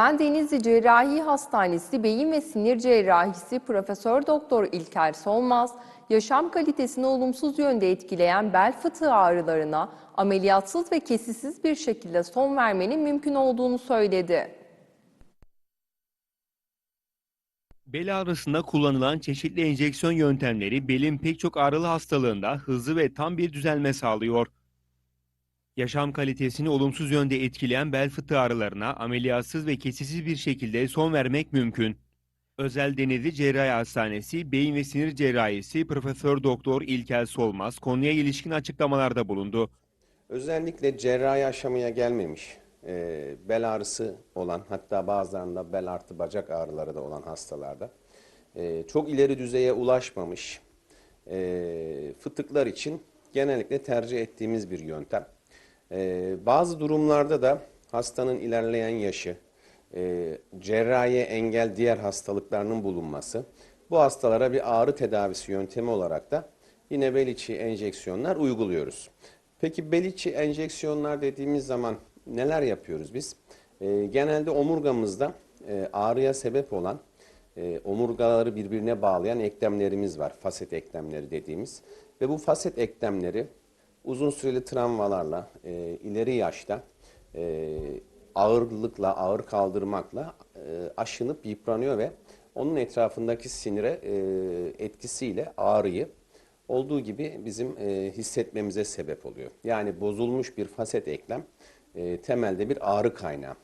Ben Denizli Cerrahi Hastanesi Beyin ve Sinir Cerrahisi Profesör Doktor İlker Solmaz, yaşam kalitesini olumsuz yönde etkileyen bel fıtığı ağrılarına ameliyatsız ve kesisiz bir şekilde son vermenin mümkün olduğunu söyledi. Bel ağrısında kullanılan çeşitli enjeksiyon yöntemleri belin pek çok ağrılı hastalığında hızlı ve tam bir düzelme sağlıyor. Yaşam kalitesini olumsuz yönde etkileyen bel fıtığı ağrılarına ameliyatsız ve kesisiz bir şekilde son vermek mümkün. Özel Denizli Cerrahi Hastanesi Beyin ve Sinir Cerrahisi Profesör Doktor İlkel Solmaz konuya ilişkin açıklamalarda bulundu. Özellikle cerrahi aşamaya gelmemiş, e, bel ağrısı olan hatta bazılarında bel artı bacak ağrıları da olan hastalarda e, çok ileri düzeye ulaşmamış e, fıtıklar için genellikle tercih ettiğimiz bir yöntem. E, bazı durumlarda da hastanın ilerleyen yaşı, e, cerrahiye engel diğer hastalıklarının bulunması bu hastalara bir ağrı tedavisi yöntemi olarak da yine bel içi enjeksiyonlar uyguluyoruz. Peki bel içi enjeksiyonlar dediğimiz zaman neler yapıyoruz biz? E, genelde omurgamızda e, ağrıya sebep olan e, omurgaları birbirine bağlayan eklemlerimiz var. Faset eklemleri dediğimiz. Ve bu faset eklemleri uzun süreli travmalarla, e, ileri yaşta e, ağırlıkla, ağır kaldırmakla e, aşınıp yıpranıyor ve onun etrafındaki sinire e, etkisiyle ağrıyı olduğu gibi bizim e, hissetmemize sebep oluyor. Yani bozulmuş bir faset eklem e, temelde bir ağrı kaynağı.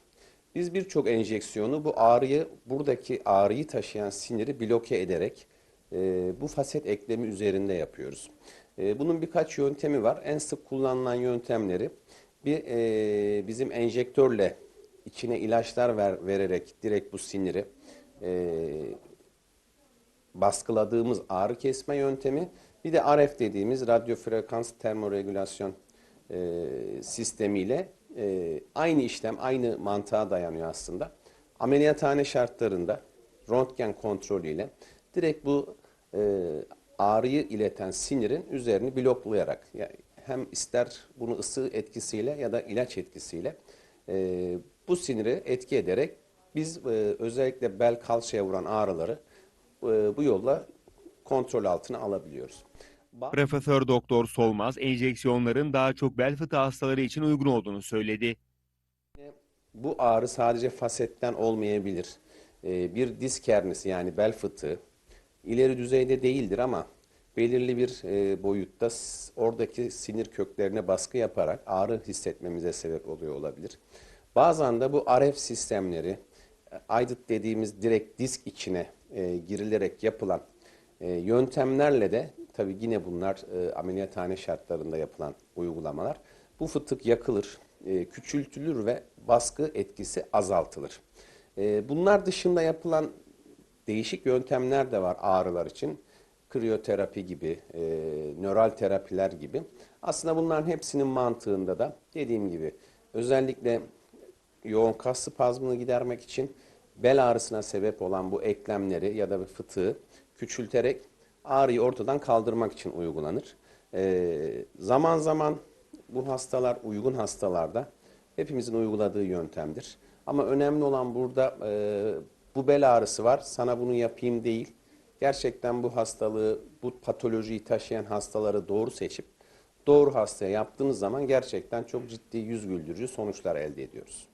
Biz birçok enjeksiyonu bu ağrıyı, buradaki ağrıyı taşıyan siniri bloke ederek e, bu faset eklemi üzerinde yapıyoruz. E, bunun birkaç yöntemi var. En sık kullanılan yöntemleri bir e, bizim enjektörle içine ilaçlar ver, vererek direkt bu siniri e, baskıladığımız ağrı kesme yöntemi. Bir de RF dediğimiz radyo frekans termoregülasyon e, sistemiyle e, aynı işlem, aynı mantığa dayanıyor aslında. Ameliyathane şartlarında röntgen kontrolüyle direkt bu e, ağrıyı ileten sinirin üzerini bloklayarak yani hem ister bunu ısı etkisiyle ya da ilaç etkisiyle e, bu siniri etki ederek biz e, özellikle bel kalçaya vuran ağrıları e, bu yolla kontrol altına alabiliyoruz. Profesör Doktor Solmaz enjeksiyonların daha çok bel fıtığı hastaları için uygun olduğunu söyledi. Bu ağrı sadece fasetten olmayabilir. Ee, bir disk hernisi yani bel fıtığı ileri düzeyde değildir ama belirli bir e, boyutta oradaki sinir köklerine baskı yaparak ağrı hissetmemize sebep oluyor olabilir. Bazen de bu RF sistemleri e, aydıt dediğimiz direkt disk içine e, girilerek yapılan e, yöntemlerle de tabii yine bunlar e, ameliyathane şartlarında yapılan uygulamalar. Bu fıtık yakılır, e, küçültülür ve baskı etkisi azaltılır. E, bunlar dışında yapılan değişik yöntemler de var ağrılar için. Kriyoterapi gibi, e, nöral terapiler gibi. Aslında bunların hepsinin mantığında da dediğim gibi özellikle yoğun kas spazmını gidermek için bel ağrısına sebep olan bu eklemleri ya da fıtığı küçülterek ağrıyı ortadan kaldırmak için uygulanır. Ee, zaman zaman bu hastalar uygun hastalarda hepimizin uyguladığı yöntemdir. Ama önemli olan burada e, bu bel ağrısı var sana bunu yapayım değil. Gerçekten bu hastalığı, bu patolojiyi taşıyan hastaları doğru seçip doğru hastaya yaptığınız zaman gerçekten çok ciddi yüz güldürücü sonuçlar elde ediyoruz.